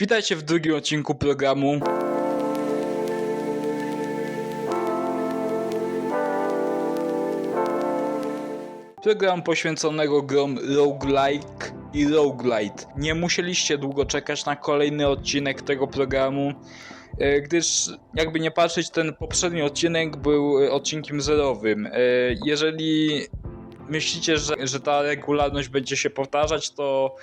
Witajcie w drugim odcinku programu. Program poświęconego grom roguelike i roguelite. Nie musieliście długo czekać na kolejny odcinek tego programu, e, gdyż jakby nie patrzeć, ten poprzedni odcinek był e, odcinkiem zerowym. E, Jeżeli myślicie, że, że ta regularność będzie się powtarzać, to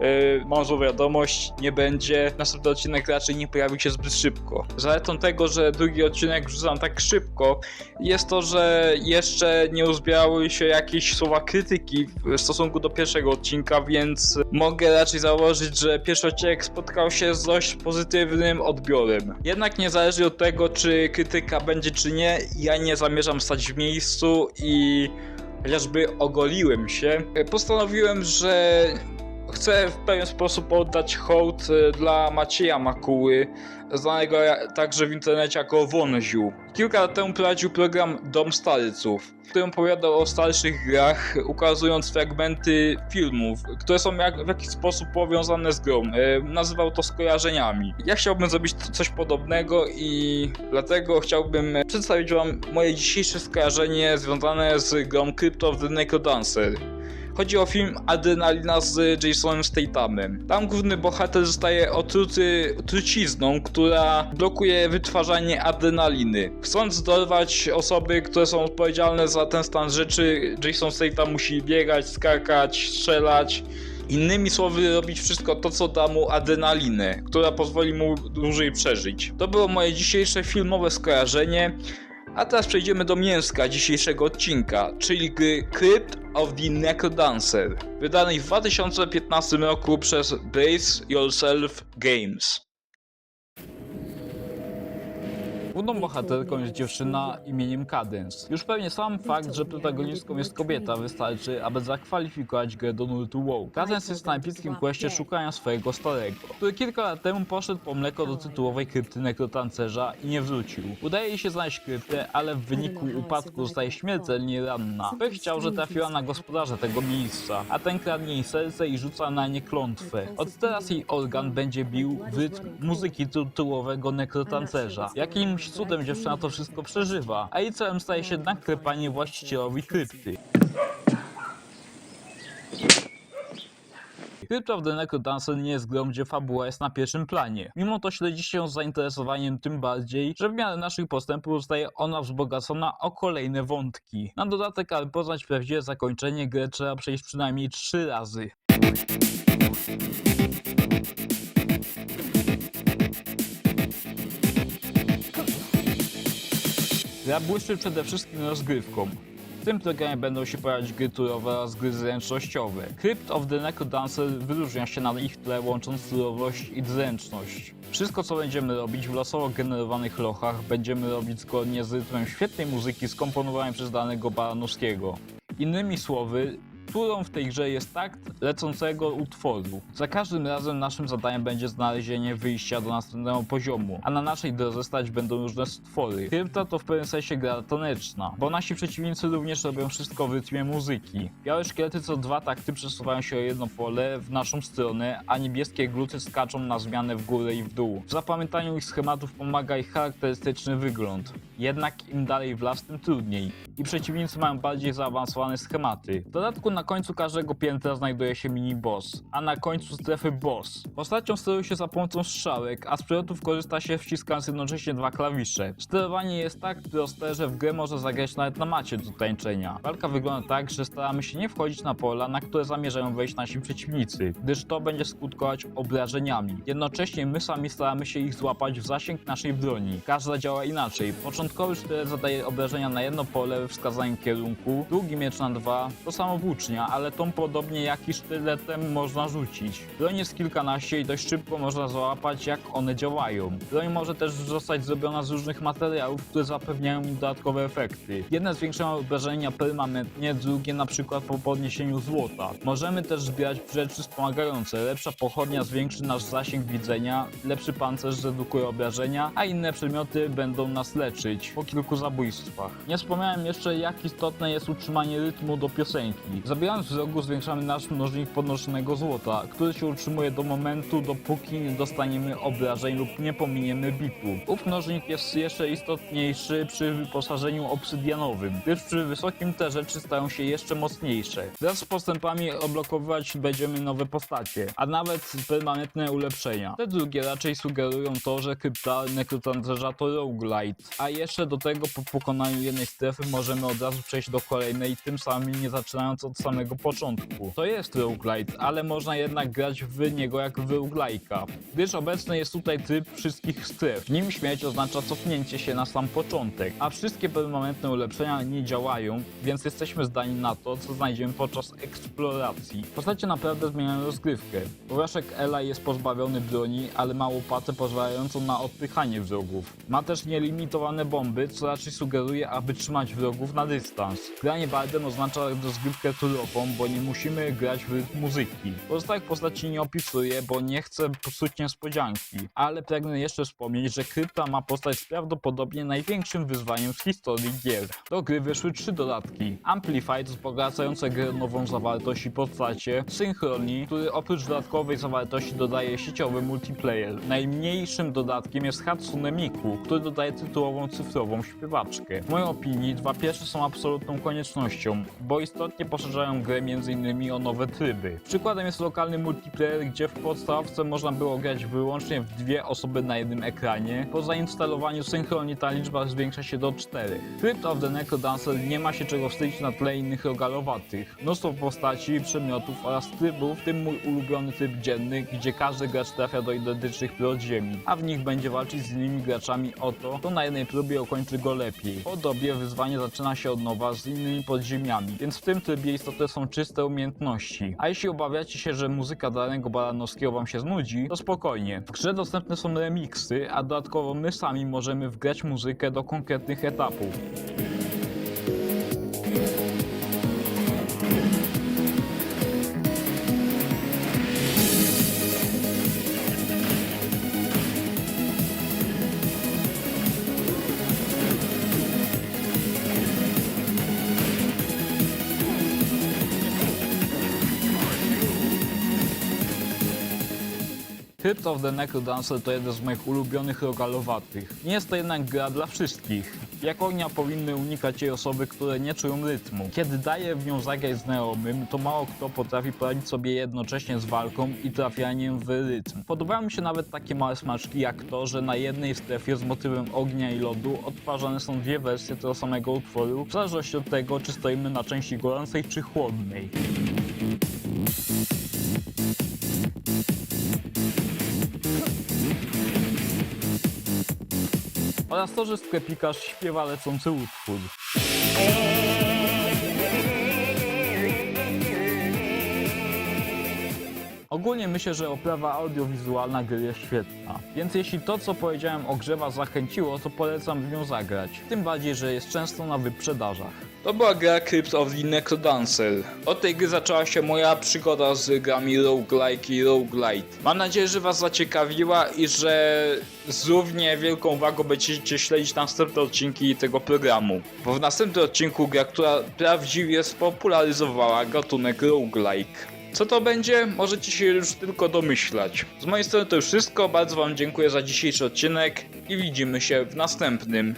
yy, mam złą wiadomość, nie będzie. Następny odcinek raczej nie pojawi się zbyt szybko. Zaletą tego, że drugi odcinek wrzucam tak szybko, jest to, że jeszcze nie uzbierały się jakieś słowa krytyki w stosunku do pierwszego odcinka, więc mogę raczej założyć, że pierwszy odcinek spotkał się z dość pozytywnym odbiorem. Jednak niezależnie od tego, czy krytyka będzie, czy nie, ja nie zamierzam stać w miejscu i chociażby ogoliłem się, postanowiłem, że chcę w pewien sposób oddać hołd e, dla Macieja Makuły, znanego także w internecie jako Wonziu. Kilka lat temu prowadził program Dom Starców, w którym opowiadał o starszych grach, ukazując fragmenty filmów, które są jak, w jakiś sposób powiązane z grą. E, nazywał to skojarzeniami. Ja chciałbym zrobić coś podobnego i dlatego chciałbym przedstawić wam moje dzisiejsze skojarzenie związane z grą Crypto of the Necrodancer. Chodzi o film Adrenalina z Jasonem Stathamem. Tam główny bohater zostaje otruty trucizną, która blokuje wytwarzanie adrenaliny. Chcąc dorwać osoby, które są odpowiedzialne za ten stan rzeczy, Jason Statham musi biegać, skakać, strzelać. Innymi słowy, robić wszystko to, co da mu adrenalinę, która pozwoli mu dłużej przeżyć. To było moje dzisiejsze filmowe skojarzenie. A teraz przejdziemy do mięska dzisiejszego odcinka, czyli gry Crypt of the Necrodancer, wydanej w 2015 roku przez Brace Yourself Games. Główną bohaterką jest dziewczyna imieniem Cadence. Już pewnie sam fakt, że protagonistką jest kobieta wystarczy, aby zakwalifikować grę do nurtu WoW. Cadence jest na epickim questie szukania swojego starego, który kilka lat temu poszedł po mleko do tytułowej krypty nekrotancerza i nie wrócił. Udaje jej się znaleźć kryptę, ale w wyniku upadku zostaje śmiertelnie ranna. Pech chciał, że trafiła na gospodarza tego miejsca, a ten kradnie jej serce i rzuca na nie klątwę. Od teraz jej organ będzie bił w rytm muzyki tytułowego nekrotancerza. Jakimś cudem dziewczyna to wszystko przeżywa, a jej celem staje się naklepanie właścicielowi krypty. Crypt of the Necrodancer nie jest grą, gdzie fabuła jest na pierwszym planie. Mimo to śledzi się z zainteresowaniem tym bardziej, że w miarę naszych postępów zostaje ona wzbogacona o kolejne wątki. Na dodatek, aby poznać prawdziwe zakończenie, grę trzeba przejść przynajmniej trzy razy. Gra błyszczy przede wszystkim rozgrywką. W tym programie będą się pojawiać gry turowe oraz gry zręcznościowe. Crypt of the Necrodancer wyróżnia się na ich tle łącząc surowość i zręczność. Wszystko co będziemy robić w losowo generowanych lochach będziemy robić zgodnie z rytmem świetnej muzyki skomponowanej przez danego Baranowskiego. Innymi słowy, Turą w tej grze jest takt lecącego utworu. Za każdym razem naszym zadaniem będzie znalezienie wyjścia do następnego poziomu, a na naszej drodze stać będą różne stwory. Krypta to w pewnym sensie gra taneczna, bo nasi przeciwnicy również robią wszystko w rytmie muzyki. Białe szkielety co dwa takty przesuwają się o jedno pole w naszą stronę, a niebieskie gluty skaczą na zmianę w górę i w dół. W zapamiętaniu ich schematów pomaga ich charakterystyczny wygląd. Jednak im dalej w las, tym trudniej. I przeciwnicy mają bardziej zaawansowane schematy. W dodatku na końcu każdego piętra znajduje się mini boss, a na końcu strefy boss. Postacią steruje się za pomocą strzałek, a z przelotów korzysta się wciskając jednocześnie dwa klawisze. Sterowanie jest tak proste, że w grę może zagrać nawet na macie do tańczenia. Walka wygląda tak, że staramy się nie wchodzić na pola, na które zamierzają wejść nasi przeciwnicy, gdyż to będzie skutkować obrażeniami. Jednocześnie my sami staramy się ich złapać w zasięg naszej broni. Każda działa inaczej. Początkowy sztylet zadaje obrażenia na jedno pole we wskazanym kierunku, drugi miecz na dwa, to samo ale tą podobnie jak i sztyletem można rzucić. Broń jest kilkanaście i dość szybko można załapać jak one działają. Broń może też zostać zrobiona z różnych materiałów, które zapewniają im dodatkowe efekty. Jedne zwiększają obrażenia permanentnie, drugie na przykład po podniesieniu złota. Możemy też zbierać rzeczy wspomagające. Lepsza pochodnia zwiększy nasz zasięg widzenia, lepszy pancerz redukuje obrażenia, a inne przedmioty będą nas leczyć po kilku zabójstwach. Nie wspomniałem jeszcze jak istotne jest utrzymanie rytmu do piosenki. Z rogu zwiększamy nasz mnożnik podnoszonego złota, który się utrzymuje do momentu, dopóki nie dostaniemy obrażeń lub nie pominiemy bitu. Ów mnożnik jest jeszcze istotniejszy przy wyposażeniu obsydianowym, gdyż przy wysokim te rzeczy stają się jeszcze mocniejsze. Wraz z postępami odblokowywać będziemy nowe postacie, a nawet permanentne ulepszenia. Te drugie raczej sugerują to, że krypta nekrotancerza to roguelite, a jeszcze do tego po pokonaniu jednej strefy możemy od razu przejść do kolejnej, tym samym nie zaczynając od samego początku. To jest roguelite, ale można jednak grać w niego jak w roguelike'a, gdyż obecny jest tutaj tryb wszystkich stref. Nim śmierć oznacza cofnięcie się na sam początek, a wszystkie permanentne ulepszenia nie działają, więc jesteśmy zdani na to, co znajdziemy podczas eksploracji. Postacie naprawdę zmieniają rozgrywkę. Oraszek Ela jest pozbawiony broni, ale ma łopatę pozwalającą na odpychanie wrogów. Ma też nielimitowane bomby, co raczej sugeruje, aby trzymać wrogów na dystans. Granie bardem oznacza rozgrywkę turową, bo nie musimy grać w muzyki. Pozostałych postaci nie opisuję, bo nie chcę psuć niespodzianki, ale pragnę jeszcze wspomnieć, że krypta ma postać prawdopodobnie największym wyzwaniem z historii gier. Do gry wyszły trzy dodatki. Amplified wzbogacające grę nową zawartość i postacie, Synchroni, który oprócz dodatkowej zawartości dodaje sieciowy multiplayer. Najmniejszym dodatkiem jest Hatsune Miku, który dodaje tytułową cyfrową śpiewaczkę. W mojej opinii dwa pierwsze są absolutną koniecznością, bo istotnie poszerzają grę m.in. o nowe tryby. Przykładem jest lokalny multiplayer, gdzie w podstawce można było grać wyłącznie w dwie osoby na jednym ekranie. Po zainstalowaniu synchronii ta liczba zwiększa się do czterech. Crypt of the Necrodancer nie ma się czego wstydzić na tle innych rogalowatych. Mnóstwo postaci, przedmiotów oraz trybów, w tym mój ulubiony tryb dzienny, gdzie każdy gracz trafia do identycznych podziemi, a w nich będzie walczyć z innymi graczami o to, kto na jednej próbie ukończy go lepiej. Po dobie wyzwanie zaczyna się od nowa z innymi podziemiami, więc w tym trybie istotne są czyste umiejętności. A jeśli obawiacie się, że muzyka danego Baranowskiego wam się znudzi, to spokojnie. W grze dostępne są remiksy, a dodatkowo my sami możemy wgrać muzykę do konkretnych etapów. Crypt of the Necrodancer to jeden z moich ulubionych rogalowatych. Nie jest to jednak gra dla wszystkich. Jak ognia powinny unikać jej osoby, które nie czują rytmu. Kiedy daje w nią zagrać znajomym, to mało kto potrafi poradzić sobie jednocześnie z walką i trafianiem w rytm. Podobają mi się nawet takie małe smaczki jak to, że na jednej strefie z motywem ognia i lodu odtwarzane są dwie wersje tego samego utworu, w zależności od tego, czy stoimy na części gorącej czy chłodnej. Oraz to, że sklepikarz śpiewa lecący utwór. Ogólnie myślę, że oprawa audiowizualna gry jest świetna, więc jeśli to co powiedziałem o grze was zachęciło, to polecam w nią zagrać, tym bardziej, że jest często na wyprzedażach. To była gra Crypt of the Necrodancer. Od tej gry zaczęła się moja przygoda z grami roguelike i roguelite. Mam nadzieję, że was zaciekawiła i że z równie wielką uwagą będziecie śledzić następne odcinki tego programu. Bo w następnym odcinku gra, która prawdziwie spopularyzowała gatunek roguelike. Co to będzie? Możecie się już tylko domyślać. Z mojej strony to już wszystko. Bardzo Wam dziękuję za dzisiejszy odcinek i widzimy się w następnym.